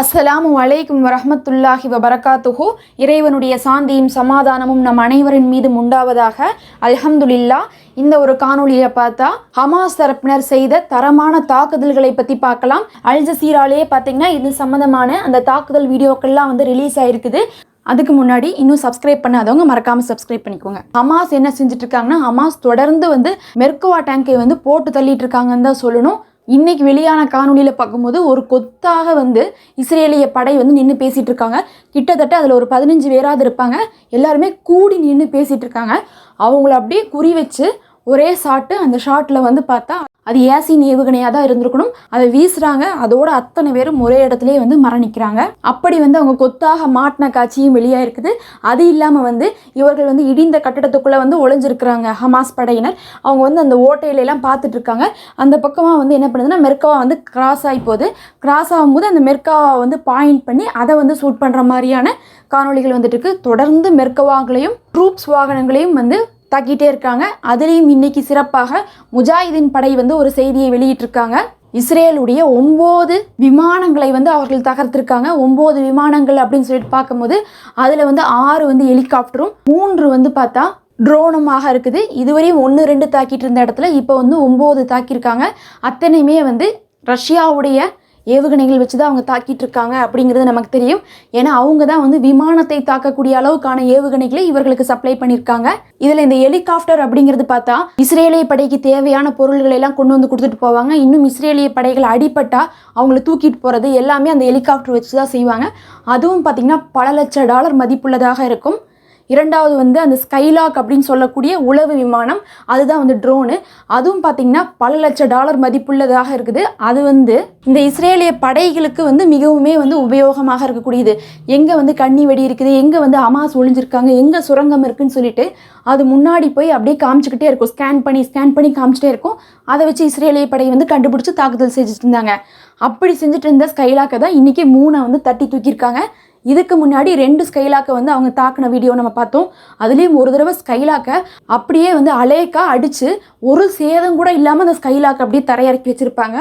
அஸ்ஸலாமு அலைக்கும் வரமத்துல்லாஹி வபரகாத்துஹு. இறைவனுடைய சாந்தியும் சமாதானமும் நம் அனைவரின் மீதும் உண்டாவதாக. அல்ஹம்துலில்லா. இந்த ஒரு காணொளியை பார்த்தா ஹமாஸ் தரப்பினர் செய்த தரமான தாக்குதல்களை பற்றி பார்க்கலாம். அல் ஜசீராலேயே பார்த்தீங்கன்னா இது சம்மந்தமான அந்த தாக்குதல் வீடியோக்கள்லாம் வந்து ரிலீஸ் ஆயிருக்குது. அதுக்கு முன்னாடி இன்னும் சப்ஸ்கிரைப் பண்ணாதவங்க மறக்காம சப்ஸ்கிரைப் பண்ணிக்கோங்க. ஹமாஸ் என்ன செஞ்சுட்டு இருக்காங்கன்னா ஹமாஸ் தொடர்ந்து வந்து மெர்குவா டேங்கை வந்து போட்டு தள்ளிட்டு இருக்காங்கன்னு தான் சொல்லணும். இன்றைக்கி வெளியான காணொளியில் பார்க்கும்போது ஒரு கொத்தாக வந்து இஸ்ரேலிய படை வந்து நின்று பேசிகிட்டு இருக்காங்க. கிட்டத்தட்ட அதில் ஒரு பதினஞ்சு பேராவது இருப்பாங்க. எல்லாருமே கூடி நின்று பேசிகிட்டு இருக்காங்க. அவங்கள அப்படியே குறி வச்சு ஒரே ஷாட்டு அந்த ஷாட்டில் வந்து பார்த்தா அது ஏசின் ஏவுகணையாக தான் இருந்திருக்கணும். அதை வீசுறாங்க. அதோட அத்தனை பேரும் ஒரே இடத்துலயே வந்து மரணிக்கிறாங்க. அப்படி வந்து அவங்க கொத்தாக மாட்டின காட்சியும் வெளியாக இருக்குது. அது இல்லாமல் வந்து இவர்கள் வந்து இடிந்த கட்டடத்துக்குள்ளே வந்து ஒளிஞ்சிருக்கிறாங்க ஹமாஸ் படையினர். அவங்க வந்து அந்த ஓட்டையில எல்லாம் பார்த்துட்டு இருக்காங்க. அந்த பக்கமாக வந்து என்ன பண்ணுதுன்னா மெர்காவா வந்து கிராஸ் ஆகி போகுது. கிராஸ் ஆகும்போது அந்த மெர்காவை வந்து பாயிண்ட் பண்ணி அதை வந்து ஷூட் பண்ணுற மாதிரியான காணொளிகள் வந்துட்டு இருக்கு. தொடர்ந்து மெர்கவாக்களையும் ட்ரூப்ஸ் வாகனங்களையும் வந்து தாக்கிட்டே இருக்காங்க. அதுலேயும் இன்னைக்கு சிறப்பாக முஜாஹிதீன் படை வந்து ஒரு செய்தியை வெளியிட்டிருக்காங்க. இஸ்ரேலுடைய ஒம்பது விமானங்களை வந்து அவர்கள் தகர்த்திருக்காங்க. ஒம்பது விமானங்கள் அப்படின்னு சொல்லிட்டு பார்க்கும்போது அதில் வந்து ஆறு வந்து ஹெலிகாப்டரும் மூன்று வந்து பார்த்தா ட்ரோனுமாக இருக்குது. இதுவரையும் ஒன்று ரெண்டு தாக்கிட்டு இருந்த இடத்துல இப்போ வந்து ஒம்பது தாக்கியிருக்காங்க. அத்தனையுமே வந்து ரஷ்யாவுடைய ஏவுகணைகள் வச்சு தான் அவங்க தாக்கிட்டு இருக்காங்க அப்படிங்கிறது நமக்கு தெரியும். ஏன்னா அவங்க தான் வந்து விமானத்தை தாக்கக்கூடிய அளவுக்கான ஏவுகணைகளை இவர்களுக்கு சப்ளை பண்ணியிருக்காங்க. இதில் இந்த ஹெலிகாப்டர் அப்படிங்கிறது பார்த்தா இஸ்ரேலிய படைக்கு தேவையான பொருள்களை எல்லாம் கொண்டு வந்து கொடுத்துட்டு போவாங்க. இன்னும் இஸ்ரேலிய படைகள் அடிபட்டா அவங்கள தூக்கிட்டு போகிறது எல்லாமே அந்த ஹெலிகாப்டர் வச்சு தான் செய்வாங்க. அதுவும் பார்த்திங்கன்னா பல லட்ச டாலர் மதிப்புள்ளதாக இருக்கும். இரண்டாவது வந்து அந்த ஸ்கைலாக் அப்படின்னு சொல்லக்கூடிய உளவு விமானம் அதுதான் வந்து ட்ரோனு அதுவும் பார்த்திங்கன்னா பல லட்சம் டாலர் மதிப்புள்ளதாக இருக்குது. அது வந்து இந்த இஸ்ரேலிய படைகளுக்கு வந்து மிகவுமே வந்து உபயோகமாக இருக்கக்கூடியது. எங்கே வந்து கண்ணி வெடி இருக்குது எங்கே வந்து அமாஸ் ஒளிஞ்சிருக்காங்க எங்கே சுரங்கம் இருக்குதுன்னு சொல்லிட்டு அது முன்னாடி போய் அப்படியே காமிச்சிக்கிட்டே இருக்கும். ஸ்கேன் பண்ணி ஸ்கேன் பண்ணி காமிச்சிட்டே இருக்கும். அதை வச்சு இஸ்ரேலிய படை வந்து கண்டுபிடிச்சி தாக்குதல் செஞ்சுட்டு இருந்தாங்க. அப்படி செஞ்சுட்டு இருந்த ஸ்கைலாக்கை தான் இன்றைக்கி மூணை வந்து தட்டி தூக்கியிருக்காங்க. இதுக்கு முன்னாடி ரெண்டு ஸ்கைலாக்கை வந்து அவங்க தாக்கின வீடியோ நம்ம பார்த்தோம். அதுலேயும் ஒரு தடவை ஸ்கைலாக்கை அப்படியே வந்து அலேக்கா அடித்து ஒரு சேதம் கூட இல்லாமல் அந்த ஸ்கைலாக்கை அப்படியே தரையிறக்கி வச்சுருப்பாங்க.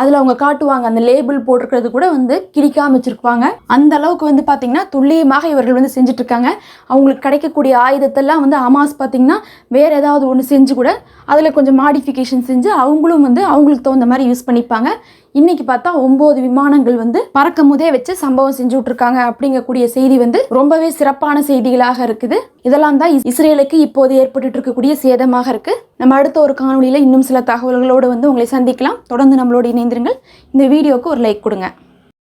அதில் அவங்க காட்டுவாங்க. அந்த லேபிள் போட்டிருக்கிறது கூட வந்து கிழிக்காம வச்சுருப்பாங்க. அந்த அளவுக்கு வந்து பார்த்திங்கன்னா துல்லியமாக இவர்கள் வந்து செஞ்சுட்ருக்காங்க. அவங்களுக்கு கிடைக்கக்கூடிய ஆயுதத்தெல்லாம் வந்து அமாஸ் பார்த்திங்கன்னா வேறு ஏதாவது ஒன்று செஞ்சு கூட அதில் கொஞ்சம் மாடிஃபிகேஷன் செஞ்சு அவங்களும் வந்து அவங்களுக்கு தகுந்த மாதிரி யூஸ் பண்ணிப்பாங்க. இன்னைக்கு பார்த்தா ஒம்பது விமானங்கள் வந்து பறக்கும் போதே வச்சு சம்பவம் செஞ்சு விட்ருக்காங்க அப்படிங்கக்கூடிய செய்தி வந்து ரொம்பவே சிறப்பான செய்திகளாக இருக்குது. இதெல்லாம் தான் இஸ்- இஸ்ரேலுக்கு இப்போது ஏற்பட்டு இருக்கக்கூடிய சேதமாக இருக்கு. நம்ம அடுத்த ஒரு காணொலியில் இன்னும் சில தகவல்களோடு வந்து உங்களை சந்திக்கலாம். தொடர்ந்து நம்மளோட இணைந்திருங்கள். இந்த வீடியோவுக்கு ஒரு லைக் கொடுங்க.